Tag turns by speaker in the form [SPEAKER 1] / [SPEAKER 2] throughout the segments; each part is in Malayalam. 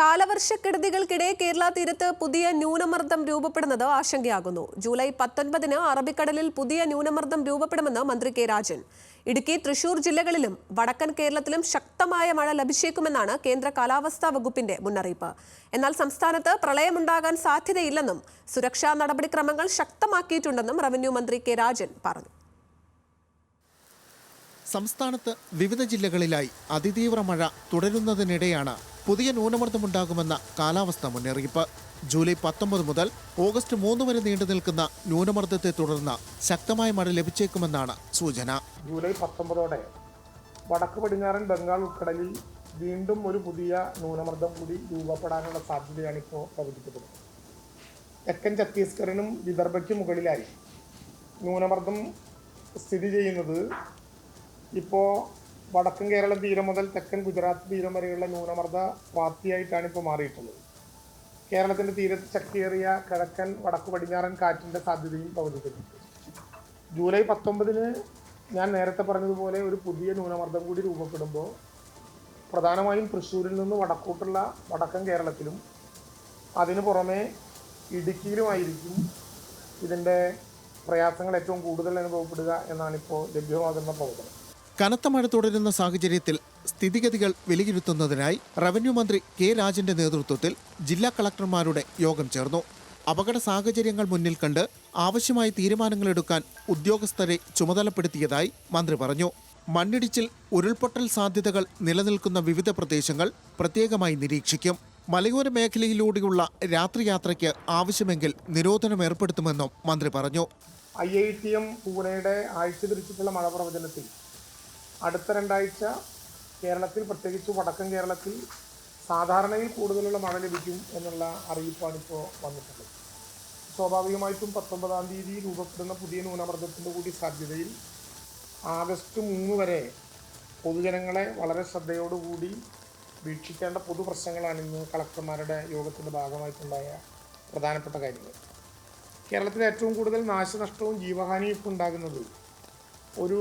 [SPEAKER 1] കാലവർഷക്കെടുതികൾക്കിടെ കേരള തീരത്ത് പുതിയ ന്യൂനമർദ്ദം രൂപപ്പെടുന്നത് ആശങ്കയാകുന്നു. ജൂലൈ പത്തൊൻപതിന് അറബിക്കടലിൽ പുതിയ ന്യൂനമർദ്ദം രൂപപ്പെടുമെന്ന് മന്ത്രി കെ രാജൻ. ഇടുക്കി തൃശൂർ ജില്ലകളിലും വടക്കൻ കേരളത്തിലും ശക്തമായ മഴ ലഭിച്ചേക്കുമെന്നാണ് കേന്ദ്ര കാലാവസ്ഥാ വകുപ്പിന്റെ മുന്നറിയിപ്പ്. എന്നാൽ സംസ്ഥാനത്ത് പ്രളയമുണ്ടാകാൻ സാധ്യതയില്ലെന്നും സുരക്ഷാ നടപടിക്രമങ്ങൾ ശക്തമാക്കിയിട്ടുണ്ടെന്നും റവന്യൂ മന്ത്രി കെ രാജൻ പറഞ്ഞു.
[SPEAKER 2] സംസ്ഥാനത്ത് വിവിധ ജില്ലകളിലായി അതിതീവ്ര മഴ തുടരുന്നതിനിടെയാണ് പുതിയ ന്യൂനമർദ്ദമുണ്ടാകുമെന്ന കാലാവസ്ഥാ മുന്നറിയിപ്പ്. ജൂലൈ പത്തൊമ്പത് മുതൽ ഓഗസ്റ്റ് മൂന്ന് വരെ നീണ്ടു നിൽക്കുന്ന ന്യൂനമർദ്ദത്തെ തുടർന്ന് ശക്തമായ മഴ ലഭിച്ചേക്കുമെന്നാണ് സൂചന.
[SPEAKER 3] ജൂലൈ പത്തൊമ്പതോടെ വടക്ക് പടിഞ്ഞാറൻ ബംഗാൾ ഉൾക്കടലിൽ വീണ്ടും ഒരു പുതിയ ന്യൂനമർദ്ദം കൂടി രൂപപ്പെടാനുള്ള സാധ്യതയാണ് ഇപ്പോൾ പ്രവചിക്കപ്പെടുന്നത്. തെക്കൻ ഛത്തീസ്ഗഡിനും വിദർഭയ്ക്കും മുകളിലായി ന്യൂനമർദ്ദം സ്ഥിതി ചെയ്യുന്നത് ഇപ്പോൾ വടക്കൻ കേരള തീരം മുതൽ തെക്കൻ ഗുജറാത്ത് തീരം വരെയുള്ള ന്യൂനമർദ്ദ പ്രാപ്തിയായിട്ടാണ് ഇപ്പോൾ മാറിയിട്ടുള്ളത്. കേരളത്തിന്റെ തീരത്ത് ശക്തിയേറിയ കിഴക്കൻ വടക്ക് പടിഞ്ഞാറൻ കാറ്റിന്റെ സാധ്യതയും പ്രവചിക്കുന്നുണ്ട് ജൂലൈ പത്തൊമ്പതിന് ഞാൻ നേരത്തെ പറഞ്ഞതുപോലെ ഒരു പുതിയ ന്യൂനമർദ്ദം കൂടി രൂപപ്പെടുമ്പോൾ പ്രധാനമായും തൃശ്ശൂരിൽ നിന്ന് വടക്കോട്ടുള്ള വടക്കൻ കേരളത്തിലും അതിനു പുറമെ ഇടുക്കിയിലുമായിരിക്കും ഇതിന്റെ പ്രയാസങ്ങൾ ഏറ്റവും കൂടുതൽ അനുഭവപ്പെടുക എന്നാണിപ്പോൾ ലഭ്യമാകുന്ന പ്രവചനം.
[SPEAKER 2] കനത്ത മഴ തുടരുന്ന സാഹചര്യത്തിൽ സ്ഥിതിഗതികൾ വിലയിരുത്തുന്നതിനായി റവന്യൂ മന്ത്രി കെ രാജന്റെ നേതൃത്വത്തിൽ ജില്ലാ കളക്ടർമാരുടെ യോഗം ചേർന്നു. അപകട സാഹചര്യങ്ങൾ മുന്നിൽ കണ്ട് ആവശ്യമായ തീരുമാനങ്ങൾ എടുക്കാൻ ഉദ്യോഗസ്ഥരെ ചുമതലപ്പെടുത്തിയതായി മന്ത്രി പറഞ്ഞു. മണ്ണിടിച്ചിൽ ഉരുൾപൊട്ടൽ സാധ്യതകൾ നിലനിൽക്കുന്ന വിവിധ പ്രദേശങ്ങൾ പ്രത്യേകമായി നിരീക്ഷിക്കും. മലയോര മേഖലയിലൂടെയുള്ള രാത്രിയാത്രയ്ക്ക് ആവശ്യമെങ്കിൽ നിരോധനം ഏർപ്പെടുത്തുമെന്നും മന്ത്രി പറഞ്ഞു.
[SPEAKER 3] ഐ ഐ ടി എം പൂനെയുടെ ആഴ്ച തിരിച്ചിട്ടുള്ള മഴ പ്രവചനത്തിൽ അടുത്ത രണ്ടാഴ്ച കേരളത്തിൽ പ്രത്യേകിച്ച് വടക്കൻ കേരളത്തിൽ സാധാരണയിൽ കൂടുതലുള്ള മഴ ലഭിക്കും എന്നുള്ള അറിയിപ്പാണ് ഇപ്പോൾ വന്നിട്ടുള്ളത്. സ്വാഭാവികമായിട്ടും പത്തൊമ്പതാം തീയതി രൂപപ്പെടുന്ന പുതിയ ന്യൂനമർദ്ദത്തിന്റെ കൂടി സാധ്യതയിൽ ആഗസ്റ്റ് മൂന്ന് വരെ പൊതുജനങ്ങളെ വളരെ ശ്രദ്ധയോടുകൂടി വീക്ഷിക്കേണ്ട പൊതുപ്രശ്നങ്ങളാണ് ഇന്ന് കളക്ടർമാരുടെ യോഗത്തിന്റെ ഭാഗമായിട്ടുണ്ടായ പ്രധാനപ്പെട്ട കാര്യങ്ങൾ. കേരളത്തിൽ ഏറ്റവും കൂടുതൽ നാശനഷ്ടവും ജീവഹാനിയും ഉണ്ടാകുന്നത് ഒരു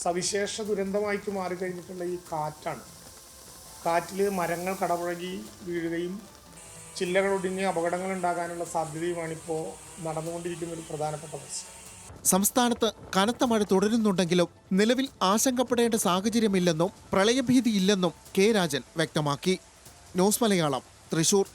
[SPEAKER 3] സവിശേഷ ദുരന്തമായിട്ട് മാറിക്കഴിഞ്ഞിട്ടുള്ള ഈ കാറ്റാണ്. കാറ്റിൽ മരങ്ങൾ കടപുഴകി വീഴുകയും ചില്ലകൾ ഒടിഞ്ഞ് അപകടങ്ങൾ ഉണ്ടാകാനുള്ള സാധ്യതയുമാണിപ്പോൾ നടന്നുകൊണ്ടിരിക്കുന്ന ഒരു പ്രധാനപ്പെട്ട പ്രശ്നം.
[SPEAKER 2] സംസ്ഥാനത്ത് കനത്ത മഴ തുടരുന്നുണ്ടെങ്കിലും നിലവിൽ ആശങ്കപ്പെടേണ്ട സാഹചര്യമില്ലെന്നും പ്രളയഭീതിയില്ലെന്നും കെ രാജൻ വ്യക്തമാക്കി. ന്യൂസ് മലയാളം തൃശൂർ.